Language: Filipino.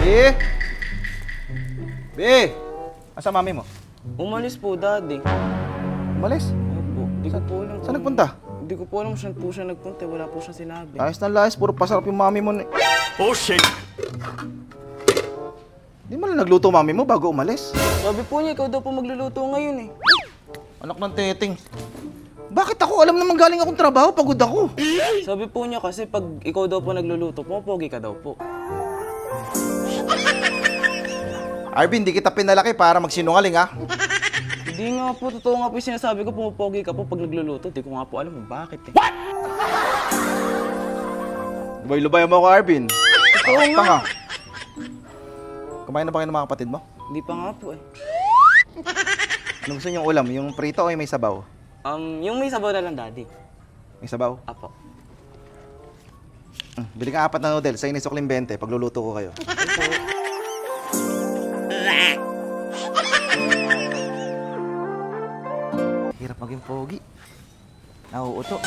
Be! Be! Asa mami mo? Umalis po, daddy. Umalis. Opo, di ko po alam. Saan kung- nagpunta? Di ko po alam saan po siya nagpunta. Wala po siya sinabi. Ayos na layas, puro pasarap yung mami mo. Oh shit! Di mo lang nagluto mami mo bago umalis. Sabi po niya, ikaw daw po magluluto ngayon eh. Anak ng teteng. Bakit ako? Alam naman galing akong trabaho, pagod ako. Sabi po niya kasi pag ikaw daw po nagluluto, pumapogi ka daw po. Arvin, di kita pinalaki para magsinungaling ha. Hindi nga po, totoo nga po yung sinasabi ko, pumapogi ka po pag nagluluto. Di ko nga po alam kung bakit eh. Lubay-lubay mo ako, Arvin. Totoo nga. Tanga. Kumain na ba kayo ng mga kapatid mo? Hindi pa nga po eh. Ano gusto niyong ulam? Yung prito o yung may sabaw? Um, yung may sabaw na lang, daddy. May sabaw? Apo. Bili ka apat na noodles sa inisokling 20 pagluluto ko kayo. Hirap maging pogi. Nauuto.